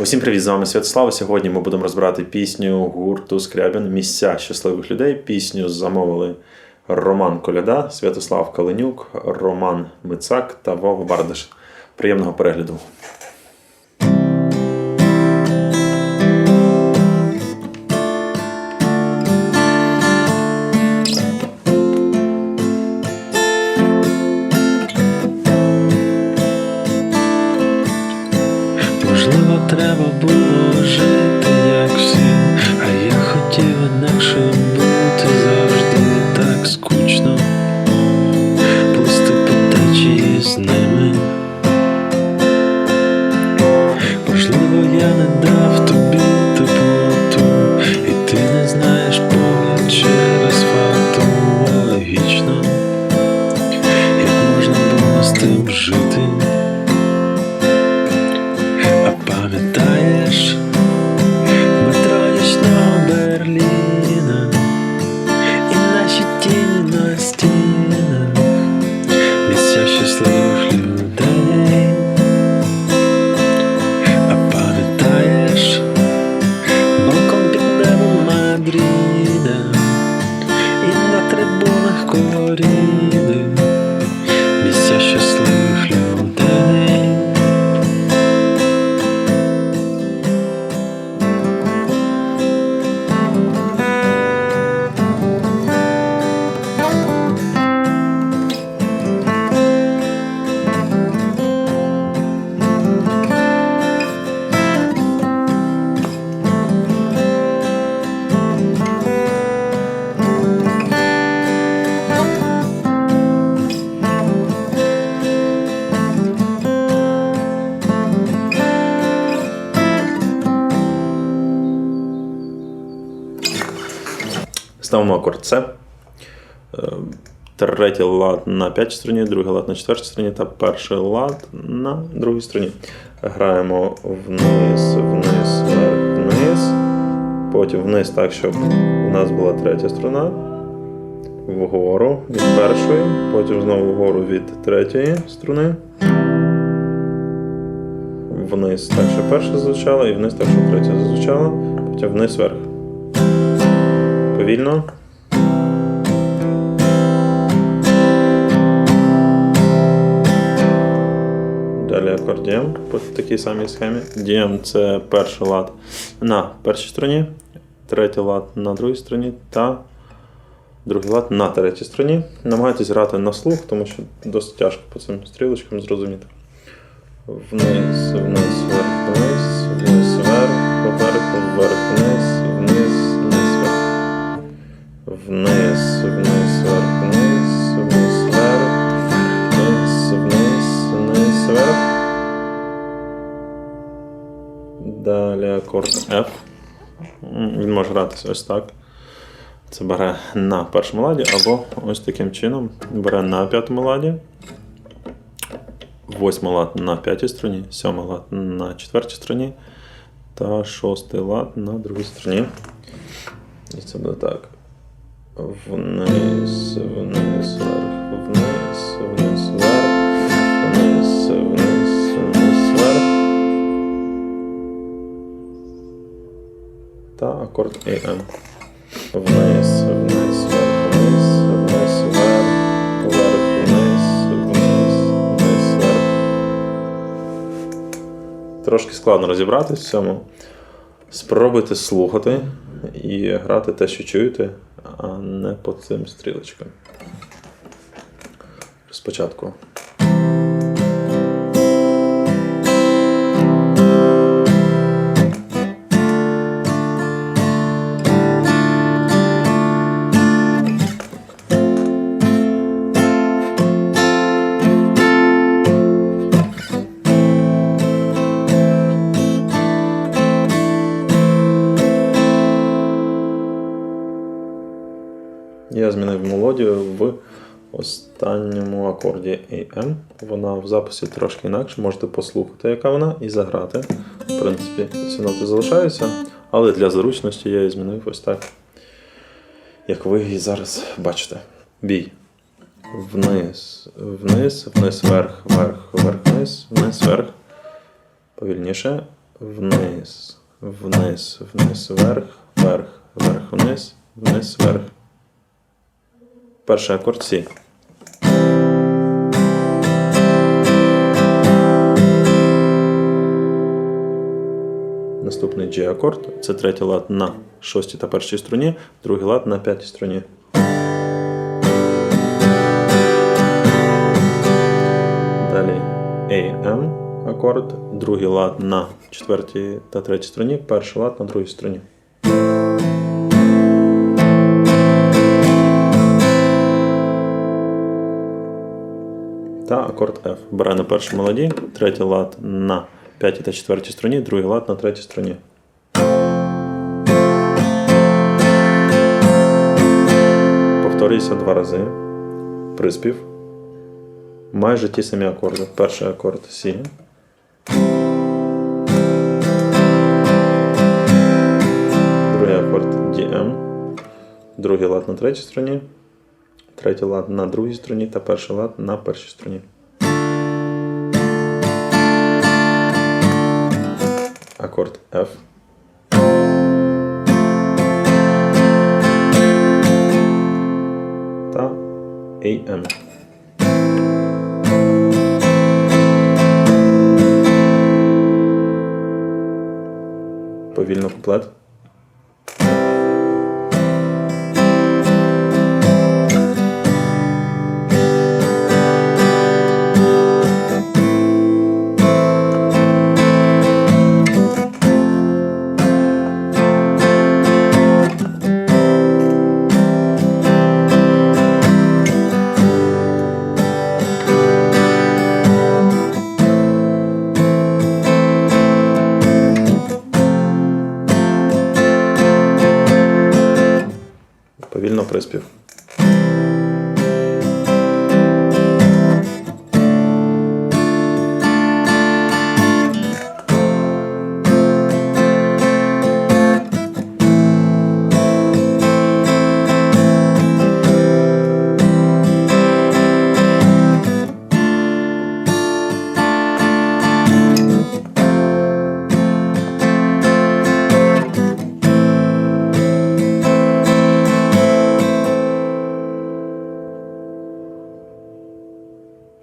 Усім привіт, з вами Святослав. Сьогодні ми будемо розбирати пісню гурту Скрябін Місця щасливих людей. Пісню замовили Роман Коляда, Святослав Каленюк, Роман Мицак та Вова Бардаш. Приємного перегляду. Тим жити. Ставимо акорд С. Е, Третій лад на п'ятій струні, другий лад на четвертій струні та перший лад на другій струні. Граємо вниз, вниз, вверх, вниз. Потім вниз так, щоб у нас була третя струна. Вгору від першої, потім знову вгору від третьої струни. Вниз так, щоб перша звучала, і вниз так, щоб третя звучала. Потім вниз вверх. Повільно. Далі акорд дієм по такій самій схемі. Дієм це перший лад на першій струні, третій лад на другій струні та другий лад на третій струні. Намагайтесь грати на слух, тому що досить тяжко по цим стрілочкам зрозуміти. Вниз, вниз, вверх, вниз, Він може гратися ось так. Це бере на першому ладі, або ось таким чином бере на п'ятому ладі. Восьмий лад на п'ятій струні, сьомий лад на четвертій струні та шостий лад на другій струні. І це буде так. Вниз, вниз, вверх, вниз, вниз, вверх, акорд AM. Вниз, вниз, вверх, вниз, вниз, вверх, вверх, вниз, вниз, вниз, вверх. Трошки складно розібратись в цьому. Спробуйте слухати і грати те, що чуєте, а не по цим стрілочкам. Спочатку. Я змінив мелодію в останньому акорді AM. Вона в записі трошки інакше. Можете послухати, яка вона, і заграти. В принципі, ці ноти залишаються, але для зручності я її змінив ось так, як ви її зараз бачите. Бій. Вниз, вниз, вниз, вверх, вверх, вверх, вниз, вниз, вверх. Повільніше. вниз, вниз, вниз, вверх, вверх, вверх, вниз, вниз, вверх. Перший акорд Сі. Наступний G акорд. Це третій лад на шостій та першій струні, другий лад на п'ятій струні. Далі AM акорд, другий лад на четвертій та третій струні, перший лад на другій струні. Та акорд F. Бере на першому ладі, третій лад на п'ятій та четвертій струні, другий лад на третій струні. Повторюйся два рази. Приспів. Майже ті самі акорди. Перший акорд Сі. Другий акорд DM. Другий лад на третій струні. Третій лад на другій струні та перший лад на першій струні. Акорд F. Та AM. Повільно куплет. Приспів.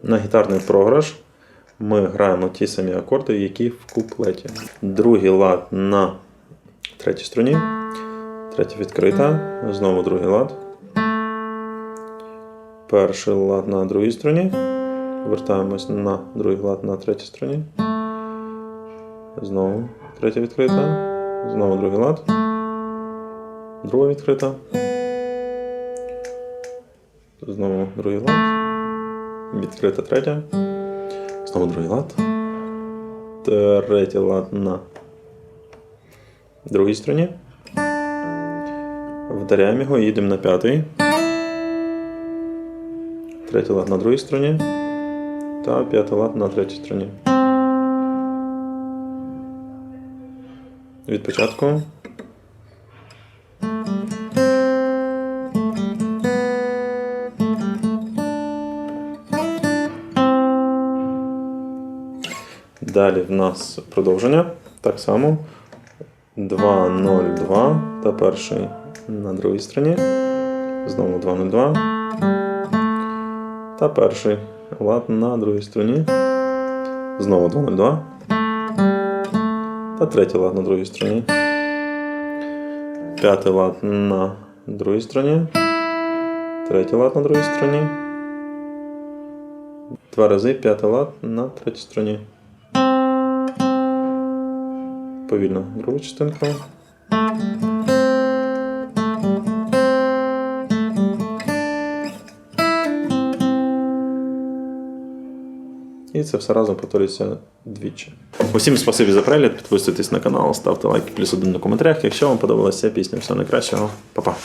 На гітарний програш ми граємо ті самі акорди, які в куплеті. Другий лад на третій струні, третя відкрита, знову другий лад. Перший лад на другій струні. Вертаємось на другий лад на третій струні. Знову третя відкрита. Знову другий лад. Друга відкрита. Знову другий лад. Відкрита третя. Знову другий лад. Третій лад на другій струні. Вдаряємо його, і їдемо на п'ятий. Третій лад на другій струні. Та п'ятий лад на третій струні. Від початку. Далі в нас продовження. Так само. 2, 0, 2 та перший на другій стороні. Знову 2, 0, 2. Та перший лад на другій стороні. Знову 2, 0, 2. Та третій лад на другій стороні. П'ятий лад на другій стороні. Третій лад на другій стороні. Два рази п'ятий лад на третій стороні. Повільно другу частинку. І це все разом повторюється двічі. Усім спасибі за перегляд, підписуйтесь на канал, ставте лайки плюс один на коментарях. Якщо вам подобалася пісня, всього найкращого. Па-па.